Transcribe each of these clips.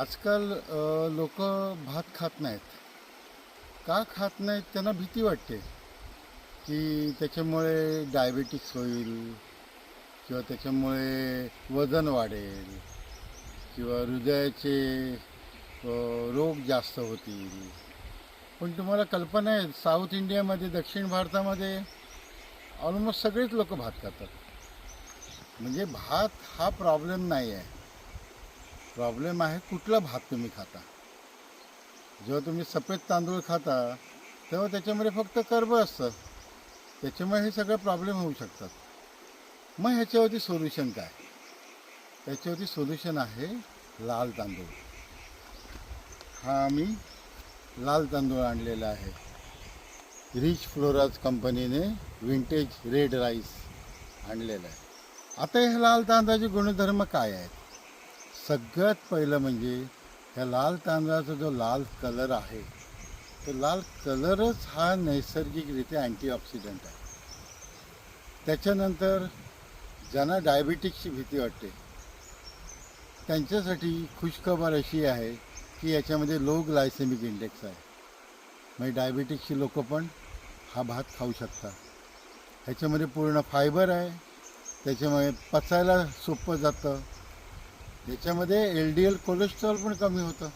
आजकाल लोक भात खात नाहीत. का खात नाहीत त्यांना भीती वाटते. की त्याच्यामुळे डायबेटिक्स होईल किंवा त्याच्यामुळे वजन वाढेल किंवा हृदयाचे रोग जास्त होतील. पण तुम्हाला कल्पना आहे साऊथ इंडियामध्ये दक्षिण भारतामध्ये ऑलमोस्ट सगळेच लोक भात खातात. म्हणजे भात हा प्रॉब्लेम नाही आहे प्रॉब्लेम आहे कुठला भात तुम्ही खाता? जेव्हा तुम्ही सफेद तांदूळ खाता तेव्हा त्याच्यामध्ये फक्त कर्ब असतं. त्याच्यामुळे हे सगळे प्रॉब्लेम होऊ शकतात. मग ह्याच्यावरती सोल्युशन काय? त्याच्यावरती सोल्युशन आहे लाल तांदूळ. हा आम्ही लाल तांदूळ आणलेला आहे. रिच फ्लोराज कंपनीने विंटेज रेड राईस आणलेला आहे. आता हे लाल तांदळाचे गुणधर्म काय आहेत? सगळ्यात पहिलं म्हणजे ह्या लाल तांदळाचा जो लाल कलर आहे तो लाल कलरच हा नैसर्गिकरित्या अँटीऑक्सिडंट आहे. त्याच्यानंतर ज्यांना डायबिटिक्सची भीती वाटते त्यांच्यासाठी खुशखबर अशी आहे की याच्यामध्ये लो ग्लायसेमिक इंडेक्स आहे. म्हणजे डायबिटिक्सची लोकं पण हा भात खाऊ शकतात. ह्याच्यामध्ये पूर्ण फायबर आहे त्याच्यामुळे पचायला सोपं जातं. याच्यामध्ये एल डी एल कोलेस्ट्रॉल पण कमी होतं.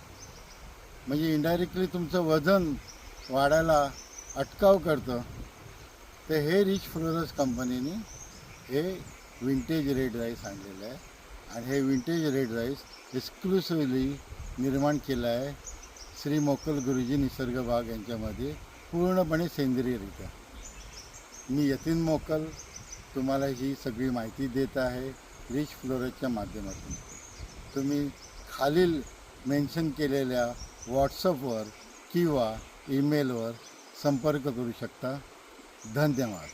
म्हणजे इनडायरेक्टली तुमचं वजन वाढायला अटकाव करतं. तर हे रिच फ्लोरस कंपनीने हे विंटेज रेड राईस आणलेलं आहे. आणि हे विंटेज रेड राईस एक्सक्लुसिव्हली निर्माण केलं आहे श्री मोकल गुरुजी निसर्ग बाग यांच्यामध्ये पूर्णपणे सेंद्रियरित्या. मी यतीन मोकल तुम्हाला ही सगळी माहिती देत आहे रिच फ्लोरेजच्या माध्यमातून. तुम्ही खालील मेन्शन केलेल्या व्हॉट्सअपवर किंवा ईमेलवर संपर्क करू शकता. धन्यवाद.